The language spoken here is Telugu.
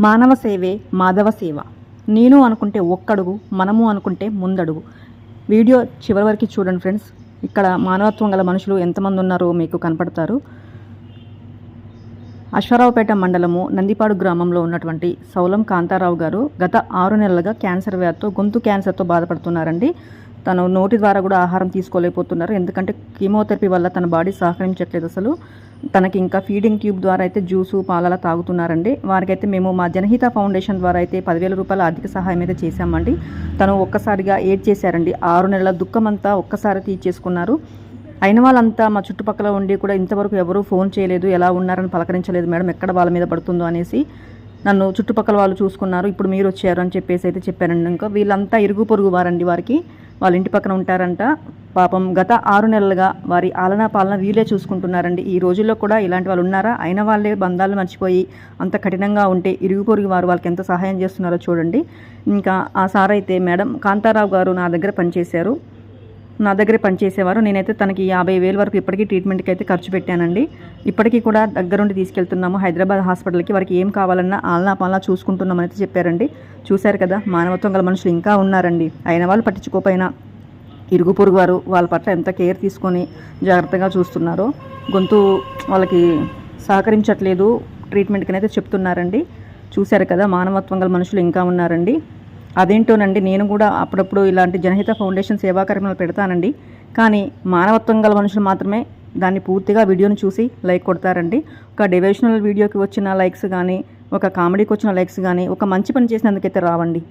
మానవ సేవే మాధవ సేవ. నేను అనుకుంటే ఒక్కడుగు మనము అనుకుంటే ముందడుగు. వీడియో చివరి వరకు చూడండి ఫ్రెండ్స్. ఇక్కడ మానవత్వం గల మనుషులు ఎంతమంది ఉన్నారో మీకు కనపడతారు. అశ్వరావుపేట మండలము నందిపాడు గ్రామంలో ఉన్నటువంటి సౌలం కాంతారావు గారు గత ఆరు నెలలుగా క్యాన్సర్ వ్యాధితో గొంతు క్యాన్సర్తో బాధపడుతున్నారండి. తను నోటి ద్వారా కూడా ఆహారం తీసుకోలేకపోతున్నారు. ఎందుకంటే కీమోథెరపీ వల్ల తన బాడీ సహకరించట్లేదు అసలు. తనకి ఇంకా ఫీడింగ్ ట్యూబ్ ద్వారా అయితే జ్యూసు పాలలా తాగుతున్నారండి. వారికైతే మేము మా జనహిత ఫౌండేషన్ ద్వారా అయితే పదివేల రూపాయల ఆర్థిక సహాయం అయితే చేశామండి. తను ఒక్కసారిగా ఏడ్ చేశారండి. ఆరు నెలల దుఃఖం అంతా ఒక్కసారి తీర్చేసుకున్నారు. అయిన వాళ్ళంతా మా చుట్టుపక్కల ఉండి కూడా ఇంతవరకు ఎవరూ ఫోన్ చేయలేదు ఎలా ఉన్నారని పలకరించలేదు. మేడం ఎక్కడ వాళ్ళ మీద పడుతుందో అనేసి నన్ను చుట్టుపక్కల వాళ్ళు చూసుకున్నారు. ఇప్పుడు మీరు వచ్చారు అని చెప్పేసి అయితే చెప్పారండి. ఇంకా వీళ్ళంతా ఇరుగు పొరుగు వారండి వారికి. వాళ్ళ ఇంటి పక్కన ఉంటారంట. పాపం గత ఆరు నెలలుగా వారి ఆలనా పాలన వీళ్ళే చూసుకుంటున్నారండి. ఈ రోజుల్లో కూడా ఇలాంటి వాళ్ళు ఉన్నారా? అయిన వాళ్ళే బంధాలు మర్చిపోయి అంత కఠినంగా ఉంటే ఇరుగు పొరుగు వారు వాళ్ళకి ఎంత సహాయం చేస్తున్నారో చూడండి. ఇంకా ఆ సార్ అయితే మేడం కాంతారావు గారు నా దగ్గర పనిచేశారు. నా దగ్గరే పనిచేసేవారు. నేనైతే తనకి యాభై వేల వరకు ఇప్పటికీ ట్రీట్మెంట్కి అయితే ఖర్చు పెట్టానండి. ఇప్పటికీ కూడా దగ్గరుండి తీసుకెళ్తున్నాము. హైదరాబాద్ హాస్పిటల్కి వారికి ఏం కావాలన్నా ఆలనా పాలనా చూసుకుంటున్నామని అయితే చెప్పారండి. చూశారు కదా మానవత్వం గల మనుషులు ఇంకా ఉన్నారండి. అయిన వాళ్ళు పట్టించుకోపోయినా ఇరుగు పొరుగు వారు వాళ్ళ పట్ల ఎంత కేర్ తీసుకొని జాగ్రత్తగా చూస్తున్నారో గొంతు వాళ్ళకి సహకరించట్లేదు ట్రీట్మెంట్కి అయితే చెప్తున్నారండి. చూశారు కదా మానవత్వం గల మనుషులు ఇంకా ఉన్నారండి. అదేంటోనండి నేను కూడా అప్పుడప్పుడు ఇలాంటి జనహిత ఫౌండేషన్ సేవా కార్యక్రమాలు పెడతానండి. కానీ మానవత్వం గల మనుషులు మాత్రమే దాన్ని పూర్తిగా వీడియోని చూసి లైక్ కొడతారండి. ఒక డివోషనల్ వీడియోకి వచ్చిన లైక్స్ కానీ ఒక కామెడీకి వచ్చిన లైక్స్ కానీ ఒక మంచి పని చేసినందుకైతే రావండి.